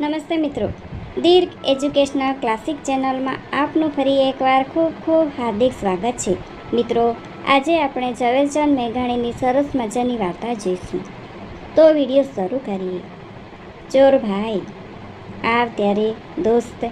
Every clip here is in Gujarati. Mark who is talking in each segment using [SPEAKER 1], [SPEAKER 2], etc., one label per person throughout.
[SPEAKER 1] નમસ્તે મિત્રો. દીર્ઘ એજ્યુકેશનલ ક્લાસિક ચેનલમાં આપનું ફરી એકવાર ખૂબ ખૂબ હાર્દિક સ્વાગત છે. મિત્રો, આજે આપણે ઝવેરચંદ મેઘાણીની સરસ મજાની વાર્તા જોઈશું. તો વીડિયો શરૂ કરીએ. ચોર ભાઈ, આવ ત્યારે દોસ્ત,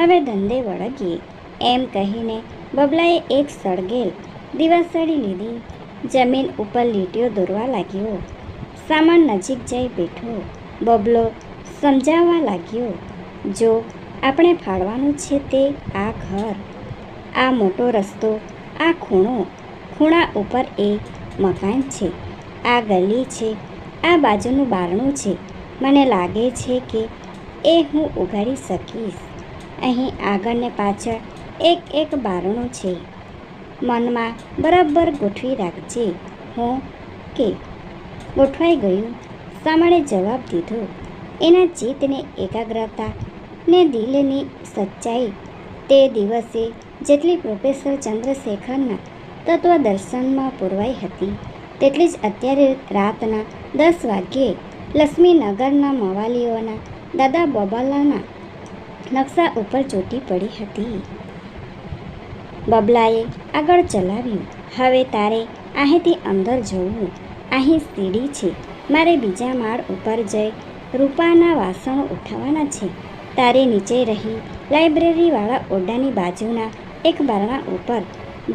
[SPEAKER 1] હવે ધંધે વળગીએ. એમ કહીને બબલાએ એક સળગેલ દિવાસળી લીધી. જમીન ઉપર લીટીઓ દોરવા લાગ્યો. સામાન નજીક જઈ બેઠો. બબલો સમજાવવા લાગ્યો, જો આપણે ફાળવાનું છે તે આ ઘર, આ મોટો રસ્તો, આ ખૂણો, ખૂણા ઉપર એ મકાન છે, આ ગલી છે, આ બાજુનું બારણું છે, મને લાગે છે કે એ હું ઉગાડી શકીશ. અહીં આગળ ને પાછળ એક એક બારણું છે. મનમાં બરાબર ગોઠવી રાખજે. હું? કે. ગોઠવાઈ ગયું. સામાણે જવાબ દીધો એના ચિત્તની એકાગ્રતા ને દિલની સચ્ચાઈ તે દિવસે જેટલી પ્રોફેસર ચંદ્રશેખરના તત્વદર્શનમાં પૂરવાઈ હતી, તેટલી જ અત્યારે રાતના દસ વાગ્યે લક્ષ્મીનગરના મવાલીઓના દાદા બબાલાના નકશા ઉપર ચોટી પડી હતી. બબલાએ આગળ ચલાવ્યું, હવે તારે અહીંથી અંદર જવું. અહીં સીડી છે. મારે બીજા માળ ઉપર જઈ રૂપાના વાસણો ઉઠાવવાના છે. તારે નીચે રહી લાઇબ્રેરીવાળા ઓરડાની બાજુના એક બારણા ઉપર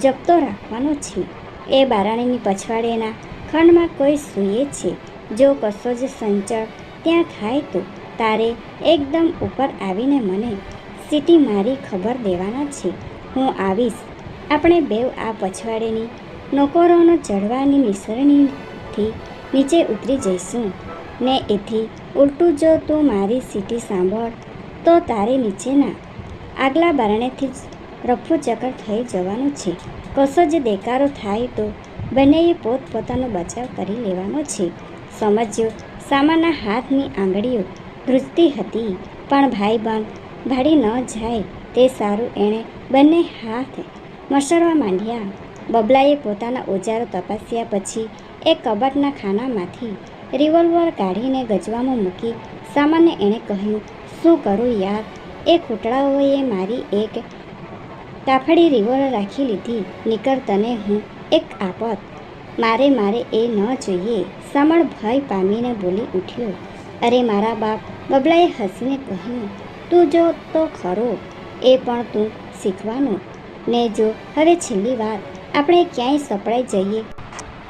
[SPEAKER 1] જપતો રાખવાનો છે. એ બારણીની પછવાડેના ખંડમાં કોઈ સૂઈએ છે. જો કશો જ સંચળ ત્યાં થાય તો તારે એકદમ ઉપર આવીને મને સીટી મારી ખબર દેવાના છે. હું આવીશ. આપણે બેવ આ પછવાડેની નોકરોનો ચડવાની નિસરણીથી નીચે ઉતરી જઈશું ને એથી ઉલટું જો તું મારી સીટી સાંભળ, તો તારે નીચેના આગલા બારણેથી જ રફુ ચક્કર થઈ જવાનું છે. કશો જ દેકારો થાય તો બંનેએ પોતપોતાનો બચાવ કરી લેવાનો છે. સમજ્યો, સામાના હાથની આંગળીઓ ધ્રુજતી હતી, પણ ભાઈ બંધ ભાડી ન જાય તે સારું એણે બંને હાથ મસળવા માંડ્યા. બબલાએ પોતાના ઓજારો તપાસ્યા પછી એ કબાટના ખાનામાંથી રિવોલ્વર કાઢીને ગજવામાં મૂકી સામાન્ય એણે કહ્યું, શું કરું યાર? એ ખૂટડાઓએ મારી એક કાફડી રિવોલ્વર રાખી લીધી. નીકળ તને હું એક આપત. મારે મારે એ ન જોઈએ. સમણ ભય પામીને બોલી ઉઠ્યો. અરે મારા બાપ, બબલાએ હસીને કહ્યું, તું જો તો ખરો. એ પણ તું શીખવાનું. ને જો, હવે છેલ્લી વાર. આપણે ક્યાંય સપડાઈ જઈએ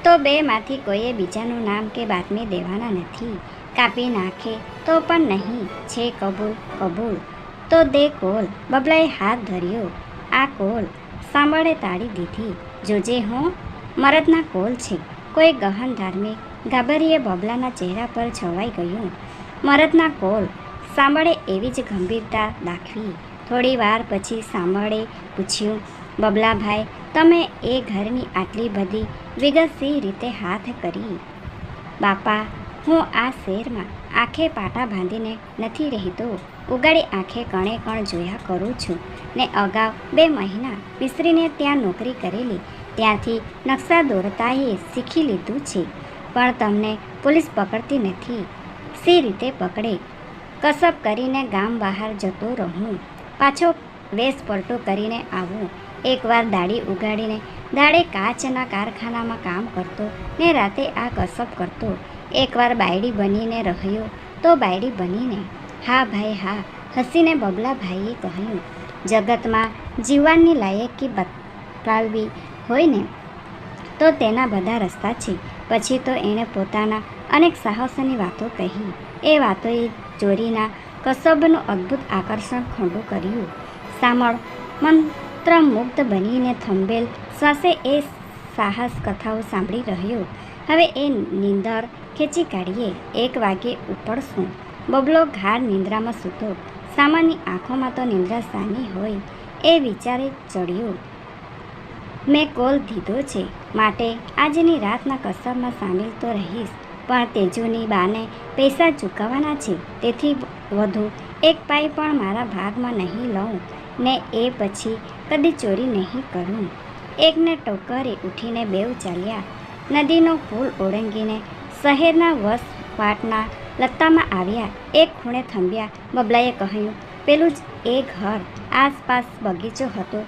[SPEAKER 1] તો બેમાંથી કોઈએ બીજાનું નામ કે બાતમી દેવાના નથી. કાપી નાખે તો પણ નહીં. છે કબૂલ કબૂલ. તો દે કોલ. બબલાએ હાથ ધર્યો. આ કોલ સાંભળે તાળી દીધી. જોજે હું. મરદના કોલ છે. કોઈ ગહન ધાર્મિક ગાબરીએ બબલાના ચહેરા પર છવાઈ ગયું. મરદના કોલ સાંભળે એવી જ ગંભીરતા દાખવી. થોડી વાર પછી સાંભળે પૂછ્યું, બબલાભાઈ તમે એ ઘરની આટલી બધી વિગત સી રીતે હાથ કરી. બાપા, હું આ શહેરમાં આંખે પાટા બાંધીને નથી રહેતો. ઉગાડી આંખે કણે કણ જોયા કરું છું. ને અગાઉ બે મહિના મિસ્ત્રીને ત્યાં નોકરી કરેલી. ત્યાંથી નકશા દોરતાએ શીખી લીધું છે. પણ તમને પોલીસ પકડતી નથી. સી રીતે પકડે. કસબ કરીને ગામ બહાર જતો રહું. પાછો વેશ પલટો કરીને આવું. એકવાર દાઢી ઉગાડીને દાડે કાચના કારખાનામાં કામ કરતો ને રાતે આ કસબ કરતો. એકવાર બાયડી બનીને રહ્યો તો બાયડી બનીને, હા ભાઈ, હા, હસીને બબલાભાઈએ કહ્યું, જગતમાં જીવવાની લાયકી બતાવવી હોય ને, તો તેના બધા રસ્તા છે. પછી તો એણે પોતાના અનેક સાહસની વાતો કહી. એ વાતોએ ચોરીના કસબનું અદ્ભુત આકર્ષણ ખોંડું કર્યું. સામળ મંત્રમુગ્ધ બનીને થંભેલ શ્વાસે એ સાહસ કથાઓ સાંભળી રહ્યો. હવે એ નીંદર ખેંચી કાઢીએ. એક વાગે ઉપડશું. બબલો ઘાર નિંદ્રામાં સૂતો. સામાની આંખોમાં તો નિંદ્રા સાની હોય એ વિચારે ચડ્યો. મેં કોલ દીધો છે. માટે આજની રાતના કસરમાં સામેલ તો રહીશ. પણ તેજુની બાને પૈસા ચૂકવવાના છે. તેથી વધુ એક પાઈ પણ મારા ભાગમાં નહીં લઉં. ને એ પછી કદી ચોરી નહીં કરું. એકને ટોકરે ઉઠીને બેવ ચાલ્યા. નદીનો પુલ ઓળંગીને શહેરના વસવાટના લત્તામાં આવ્યા. એક ખૂણે થંભ્યા. બબલાએ કહ્યું, પેલું જ એ ઘર આસપાસ બગીચો હતો.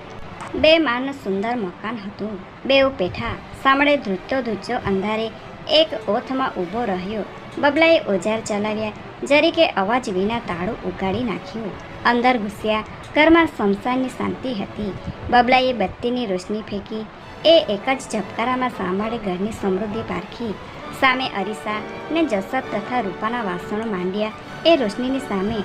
[SPEAKER 1] બે માળનું સુંદર મકાન હતું. બેઉ પેઠા સાંભળે ધ્રુજતો ધ્રુજતો અંધારે એક ઓથમાં ઊભો રહ્યો. બબલાએ ઓજાર ચલાવ્યા. જરીકે અવાજ વિના તાળું ઉગાડી નાખ્યું. અંદર ઘૂસ્યા. ઘરમાં શમશાનની શાંતિ હતી. બબલાએ બત્તીની રોશની ફેંકી. એ એક જ ઝબકારામાં સાંભળે ઘરની સમૃદ્ધિ પારખી. સામે અરીસા ને જસત તથા રૂપાના વાસણો માંડ્યા. એ રોશનીની સામે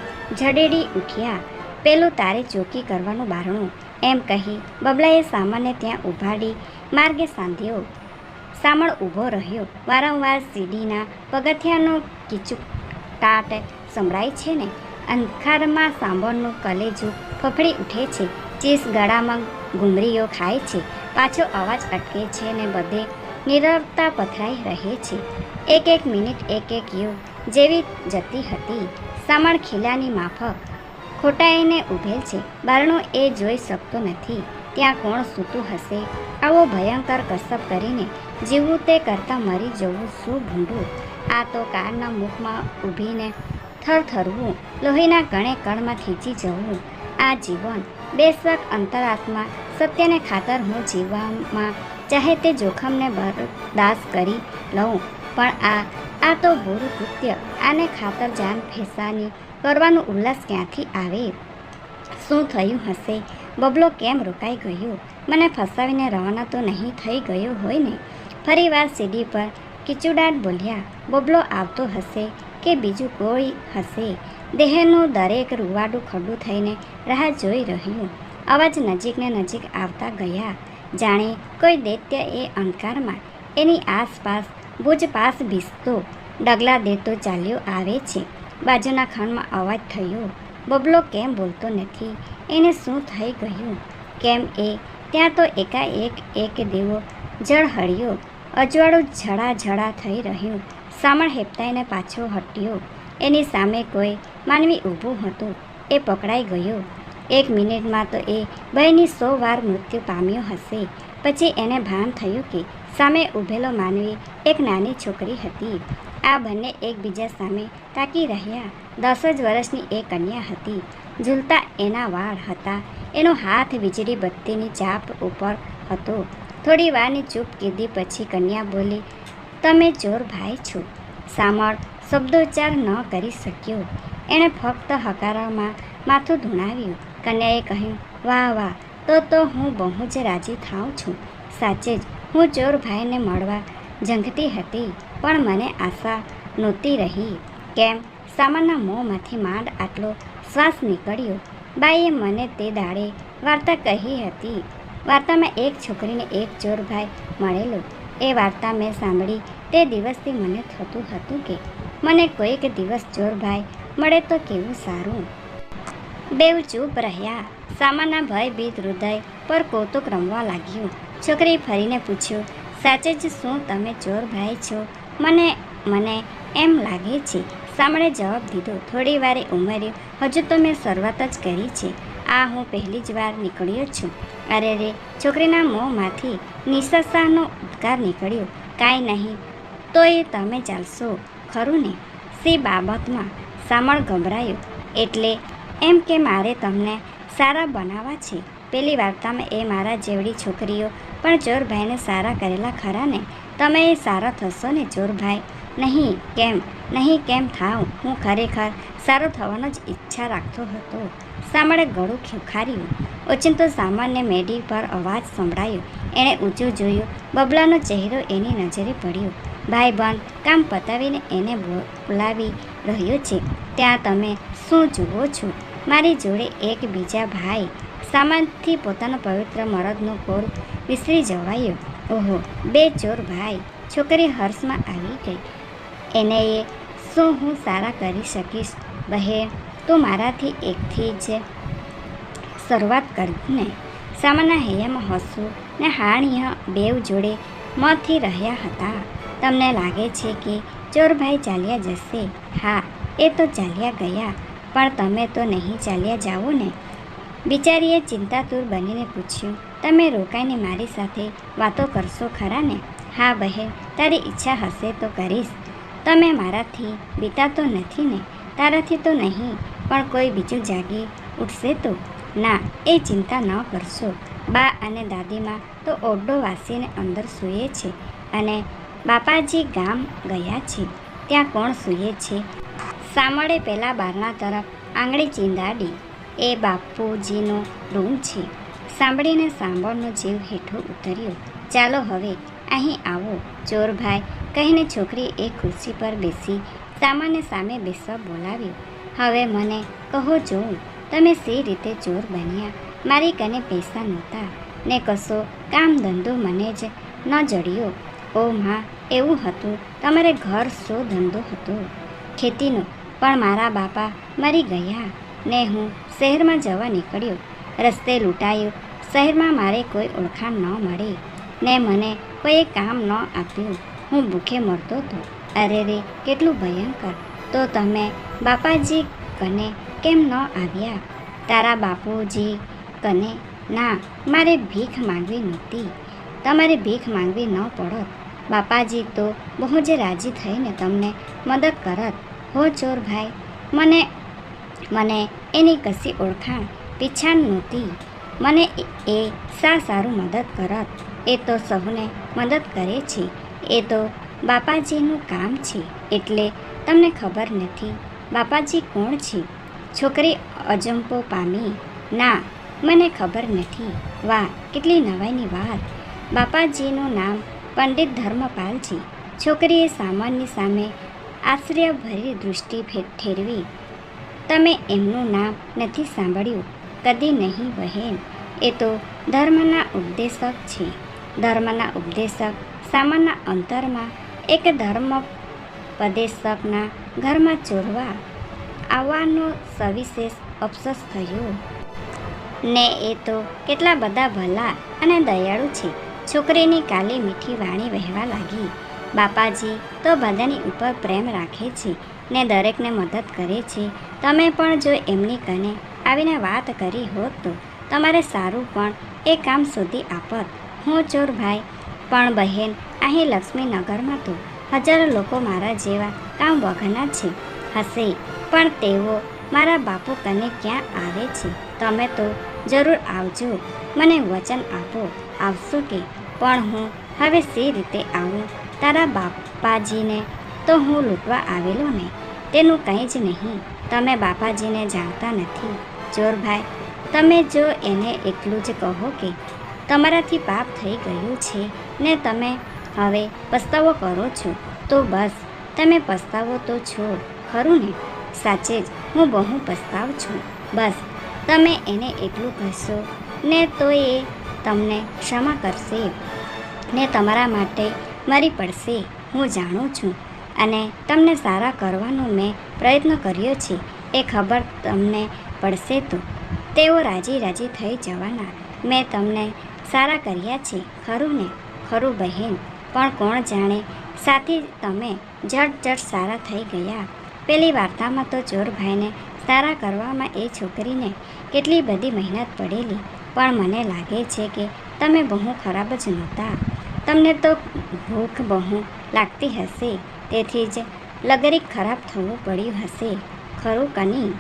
[SPEAKER 1] ઝડેડી ઉઠ્યા. પેલું તારે ચોકી કરવાનું બારણું. એમ કહી બબલાએ સામાન્ય ત્યાં ઉભાડી. માર્ગે સાંધ્યો. સામળ ઊભો રહ્યો. વારંવાર સીડીના પગથિયાનો કિચુટાટ સંભળાય છે ને? અંધારમાં સાંભળનું કલેજું ફફડી ઉઠે છે. ચીસ ગળામાં ઘૂમરીઓ ખાય છે. પાછો અવાજ અટકે છે ને બધે નિરવતા પથરાઈ રહે છે. એક એક મિનિટ, એક એક યુગ જેવી જતી હતી. સામળ ખીલાની માફક ખોટાઈને ઊભેલ છે. બારણું એ જોઈ શકતો નથી. ત્યાં કોણ સૂતું હશે? આવો ભયંકર કસબ કરીને જીવવું તે કરતાં મરી જવું શું ભૂંડું? આ તો કારના મુખમાં ઊભીને થરથરવું, લોહીના કણે કણમાં ખીચી જવું. આ જીવન બેશક અંતરાત્મા, સત્યને ખાતર હું જીવવામાં ચાહે તે જોખમને બરદાસ્ત કરી લઉં. પણ આ આ તો ગુરુ કૃત્ય, આને ખાતર જાન ફેસાની કરવાનો ઉલ્લાસ ક્યાંથી આવે? શું થયું હશે? બબલો કેમ રોકાઈ ગયો? મને ફસાવીને રવાના તો નહીં થઈ ગયો હોય ને? ફરીવાર સીડી પર કિચુડાટ બોલ્યા, બબલો આવતો હશે કે બીજું કોઈ હશે? દેહનું દરેક રૂવાડું ખડું થઈને રાહ જોઈ રહ્યું. અવાજ નજીકને નજીક આવતા ગયા. જાણે કોઈ દૈત્ય એ અંધકારમાં એની આસપાસ ભુજપાસ ભીસતો ડગલા દેતો ચાલ્યો આવે છે. બાજુના ખંડમાં અવાજ થયો બબલો કેમ બોલતો નથી? એને શું થઈ ગયું? કેમ એ? ત્યાં તો એકાએક એક દેવો જળ હળ્યો અજવાળું ઝડા ઝડા થઈ રહ્યું. સામળ હેપતાઈને પાછો હટ્યો. એની સામે કોઈ માનવી ઊભું હતું. એ પકડાઈ ગયો. એક મિનિટમાં તો એ ભયની સો વાર મૃત્યુ પામ્યો હશે. પછી એને ભાન થયું કે સામે ઊભેલો માનવી એક નાની છોકરી હતી. આ બંને એકબીજા સામે તાકી રહ્યા. દસ જ વર્ષની એ કન્યા હતી. ઝૂલતા એના વાળ હતા. એનો હાથ વીજળી બત્તીની ચાપ ઉપર હતો. થોડી વારની ચૂપ કીધી પછી કન્યા બોલી, તમે ચોર ભાઈ છો. સામળ શબ્દોચ્ચાર ન કરી શક્યો. એણે ફક્ત હકારામાં માથું ધૂણાવ્યું. કન્યાએ કહ્યું, વાહ વાહ, તો તો હું બહુ જ રાજી થાઉં છું. સાચે જ, હું ચોર ભાઈને મળવા જંગતી હતી. પણ મને આશા નહોતી રહી. કેમ? સામાના મોંમાંથી માંડ આટલો શ્વાસ નીકળ્યો. બાઈએ મને તે દાડે વાર્તા કહી હતી. વાર્તામાં એક છોકરીને એક ચોર ભાઈ મળેલો. એ વાર્તા મેં સાંભળી તે દિવસથી મને થતું હતું કે મને કોઈક દિવસ ચોર ભાઈ મળે તો કેવું સારું? બેવ ચૂપ રહ્યા. સામાના ભયભીત હૃદય પર કૌતુક રમવા લાગ્યું. છોકરી ફરીને પૂછ્યું, સાચે જ શું તમે ચોર ભાઈ છો? મને મને એમ લાગે છે સામળે જવાબ દીધો. થોડી વારે ઉમેર્યું હજુ તો મેં શરૂઆત જ કરી છે. આ હું પહેલી જ વાર નીકળ્યો છું. અરે રે, છોકરીના મોંમાંથી નિશાસાનો ઉદ્ગાર નીકળ્યો. કાંઈ નહીં તો એ તમે ચાલશો. ખરું ને? સી બાબતમાં? સામળ ગભરાયો. એટલે એમ કે મારે તમને સારા બનાવવા છે. પેલી વાર્તામાં એ મારા જેવડી છોકરીઓ પણ ચોરભાઈને સારા કરેલા ખરા ને? તમે સારો થશો ને ચોરભાઈ નહીં, કેમ? નહીં, કેમ થાવ? હું ખરેખર સારો થવાનો જ ઈચ્છા રાખતો હતો. સાંભળે ગળું ખુખાર્યું. ઓચિંતો સામાન્ય મેડી પર અવાજ સંભળાયો. એણે ઊંચું જોયું. બબલાનો ચહેરો એની નજરે પડ્યો. ભાઈ બંધ કામ પતાવીને એને બોલાવી રહ્યો છે. ત્યાં તમે શું જુઓ છો? મારી જોડે એક બીજા ભાઈ. સામાનથી પોતાનો પવિત્ર મરદનો કોર વિસરી જવાયો. ઓહો, બે ચોર ભાઈ, છોકરી હર્ષમાં આવી ગઈ. એને એ શું હું સારા કરી શકીશ? બહેન, તું મારાથી એકથી જ શરૂઆત કરીને સામાના હૈયામાં હસવું ને હાણિય બેવ જોડે મથી રહ્યા હતા. તમને લાગે છે કે ચોરભાઈ ચાલ્યા જશે? હા, એ તો ચાલ્યા ગયા, પણ તમે તો નહીં ચાલ્યા જાઓ ને. બિચારીએ ચિંતાતુર બનીને પૂછ્યું તમે રોકાઈને મારી સાથે વાતો કરશો ખરા ને? હા બહેન, તારી ઈચ્છા હશે તો કરીશ. તમે મારાથી બીતા તો નથી ને? તારાથી તો નહીં, પણ કોઈ બીજું જાગી ઉઠશે તો? ના, એ ચિંતા ન કરશો. બા અને દાદીમાં તો ઓરડો વાસીને અંદર સૂએ છે અને બાપાજી ગામ ગયા છે. ત્યાં કોણ સૂએ છે? સામળે પહેલાં બારણા તરફ આંગળી ચિંદાડી. એ બાપુજીનો રૂમ છે. સાંભળીને સાંભળનો જીવ હેઠો ઉતર્યો. ચાલો હવે અહીં આવો. ચોરભાઈ કહીને છોકરી એ ખુરશી પર બેસી સામાન્ય સામે બેસવા બોલાવ્યો. હવે મને કહો જોઉં, તમે સી રીતે ચોર બન્યા? મારી કને પૈસા નહોતા. ને કશો કામ ધંધો મને જ ન જડ્યો. ઓ માં, એવું હતું, તમારે ઘર શો ધંધો હતો. ખેતીનો, પણ મારા બાપા મરી ગયા. ને હું શહેરમાં જવા નીકળ્યો. રસ્તે લૂંટાયો શહેરમાં મારે કોઈ ઓળખાણ ન મળી. ને મને કોઈએ કામ ન આપ્યું. હું ભૂખે મરતો હતો. અરે રે, કેટલું ભયંકર. તો તમે બાપાજી કને કેમ ન આવ્યા? તારા બાપુજી કને? ના, મારે ભીખ માંગવી નહોતી. તમારે ભીખ માંગવી ન પડત. બાપાજી તો બહુ જ રાજી થઈને તમને મદદ કરત. હો ચોર ભાઈ, મને મને એની કશી ઓળખાણ, પીછાણ નહોતી. મને એ- સા સારું મદદ કરત? એ તો સૌને મદદ કરે છે. એ તો બાપાજીનું કામ છે. એટલે તમને ખબર નથી બાપાજી કોણ છે? છોકરી અજંપો પામી. ના, મને ખબર નથી. વાહ, કેટલી નવાઈની વાત. બાપાજીનું નામ પંડિત ધર્મપાલ છે. છોકરીએ સામાનની સામે આશ્ચર્યભરી દૃષ્ટિ ઠેરવી. તમે એમનું નામ નથી સાંભળ્યું. કદી નહીં બહેન એ તો ધર્મના ઉપદેશક છે. ધર્મના ઉપદેશક સામાન્ય અંતરમાં એક ધર્મ ઉપદેશકના ઘરમાં ચોરવા આવવાનો સવિશેષ અફસોસ થયો. ને એ તો કેટલા બધા ભલા અને દયાળુ છે. છોકરીની કાલી મીઠી વાણી વહેવા લાગી. બાપાજી તો બધાની ઉપર પ્રેમ રાખે છે ને દરેકને મદદ કરે છે. તમે પણ જો એમની કને આવીને વાત કરી હોત તો તમારે સારું પણ એ કામ શોધી આપત હું ચોર ભાઈ પણ બહેન, અહીં લક્ષ્મીનગરમાં તો હજારો લોકો મારા જેવા કામ વગરના છે. હશે, પણ તેઓ મારા બાપુ કને ક્યાં આવે છે? તમે તો જરૂર આવજો, મને વચન આપો, આવશો કે? પણ હું હવે સી રીતે આવું? તારા બાપાજીને તો હું લૂંટવા આવેલો ને? તેનું કંઈ જ નહીં. તમે બાપાજીને જાણતા નથી. ચોરભાઈ તમે જો એને એટલું જ કહો કે તમારાથી પાપ થઈ ગયું છે ને તમે હવે પસ્તાવો કરો છો, તો બસ, તમે પસ્તાવો તો છો, ખરું ને? સાચે જ, હું બહુ પસ્તાવ છું. બસ, તમે એને એટલું કહેશો, ને તો એ તમને ક્ષમા કરશે ને તમારા માટે મરી પડશે, હું જાણું છું. અને તમને સારા કરવાનો મેં પ્રયત્ન કર્યો છે, એ ખબર તમને પડશે તો. તેઓ રાજી રાજી થઈ જવાના. મેં તમને સારા કર્યા છે ખરું ને ખરું બહેન, પણ કોણ જાણે? સાથે, તમે જટ જટ સારા થઈ ગયા. પેલી વાર્તામાં તો ચોરભાઈને સારા કરવામાં એ છોકરીને કેટલી બધી મહેનત પડેલી, પણ મને લાગે છે કે તમે બહુ ખરાબ જ નહોતા. તમને તો ભૂખ બહુ લાગતી હશે, તેથી જ લગરી ખરાબ થવું પડ્યું હશે. ખરું કની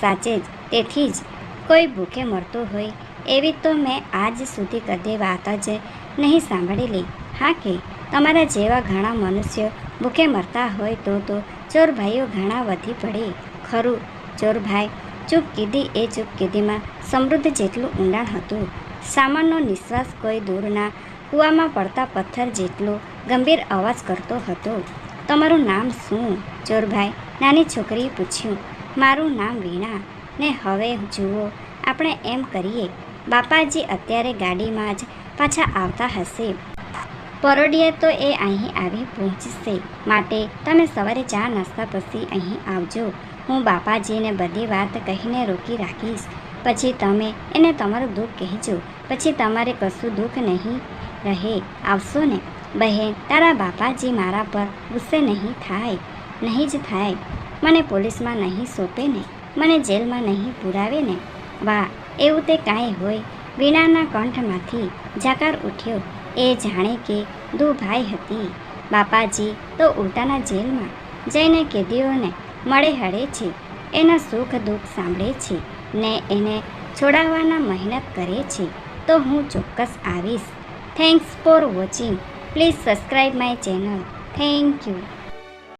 [SPEAKER 1] સાચે જ, તેથી જ કોઈ ભૂખે મરતું હોય, એવી તો મેં આજ સુધી કદી વાત જ નહીં સાંભળેલી. હા કે, તમારા જેવા ઘણા મનુષ્યો ભૂખે મરતા હોય તો તો ચોરભાઈઓ ઘણા વધી પડે. ખરું, ચોરભાઈ, ચૂપ કીધી એ ચૂપ કીધીમાં સમૃદ્ધ જેટલું ઊંડાણ હતું. સામાનનો નિશ્વાસ કોઈ દૂરના કૂવામાં પડતા પથ્થર જેટલો ગંભીર અવાજ કરતો હતો. તમારું નામ શું? ચોરભાઈ નાની છોકરીએ પૂછ્યું. મારું નામ વીણા. ને હવે જુઓ, આપણે એમ કરીએ, બાપાજી અત્યારે ગાડીમાં જ પાછા આવતા હશે. પરોડીએ તો એ અહીં આવી પહોંચશે. માટે તમે સવારે ચા નાસ્તા પછી અહીં આવજો. હું બાપાજીને બધી વાત કહીને રોકી રાખીશ. પછી તમે એને તમારું દુઃખ કહેજો. પછી તમારે કશું દુઃખ નહીં રહે. આવશો ને? બહેન, તારા બાપાજી મારા પર ગુસ્સે નહીં થાય. નહીં જ થાય. મને પોલીસમાં નહીં સોંપે ને? મને જેલમાં નહીં પુરાવે ને? વાહ, એવું તે કાંઈ હોય. વીણાના કંઠમાંથી જાકાર ઉઠ્યો. એ જાણે કે દુ ભાઈ હતી. બાપાજી તો ઉલટાના જેલમાં. જઈને કેદીઓને મળે હળે છે. એના સુખ દુઃખ સાંભળે છે ને એને છોડાવવાના મહેનત કરે છે. તો હું ચોક્કસ આવીશ. Thanks for watching. Please subscribe my channel. Thank you.